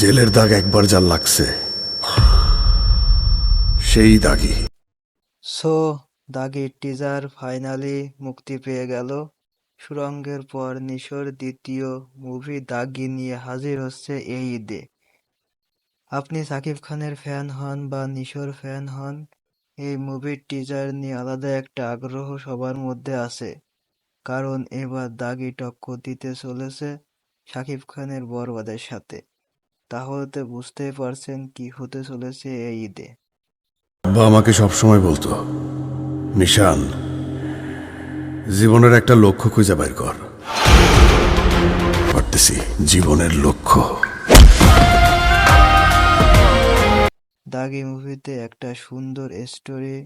জেলের দাগ একবার যা লাগছে, সেই দাগি সো, দাগি টিজার ফাইনালি মুক্তি পেয়ে গেল। সুরঙ্গের পর নিশোর দ্বিতীয় মুভি দাগি নিয়ে হাজির হচ্ছে এই ঈদে। আপনি সাকিব খানের ফ্যান হন বা নিশোর ফ্যান হন, এই মুভির টিজার নিয়ে আলাদা একটা আগ্রহ সবার মধ্যে আছে। কারণ এবার দাগি টক্কর দিতে চলেছে সাকিব খানের বরবাদের সাথে। তাহলে তো বুঝতেই পারছেন কি হতে চলেছে এই ঈদে। আব্বা আমাকে সবসময় বলতো নিশান জীবনের একটা লক্ষ্য খুঁজে বের কর। পারতেছি জীবনের লক্ষ্য। দাগি মুভিতে একটা সুন্দর স্টোরি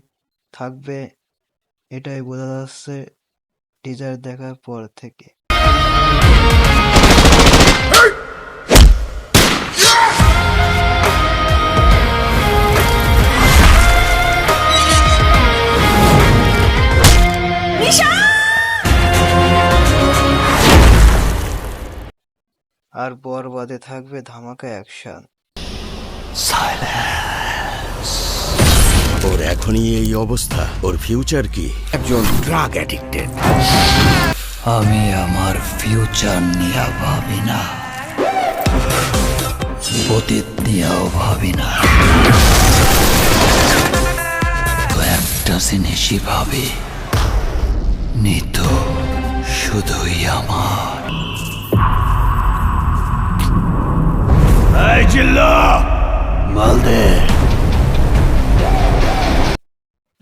থাকবে এটাই বোঝা যাচ্ছে টিজার দেখার পর থেকে। আর বরবাদে থাকবে ধামাকা অ্যাকশন। ওর এখনই এই অবস্থা। ওর ফিউচার কি? একজন ড্রাগ অ্যাডিক্টেড আমি আমার ফিউচার নিয়ে ভাবি না। অতীত নিয়েও ভাবি না। তো একটা জিনিসই ভাবি। নিত শুধুই আমার।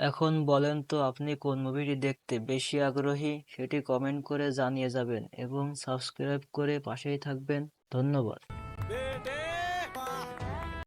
এখন বলেন তো, আপনি কোন মুভিটি দেখতে বেশি আগ্রহী সেটি কমেন্ট করে জানিয়ে যাবেন এবং সাবস্ক্রাইব করে পাশেই থাকবেন। ধন্যবাদ।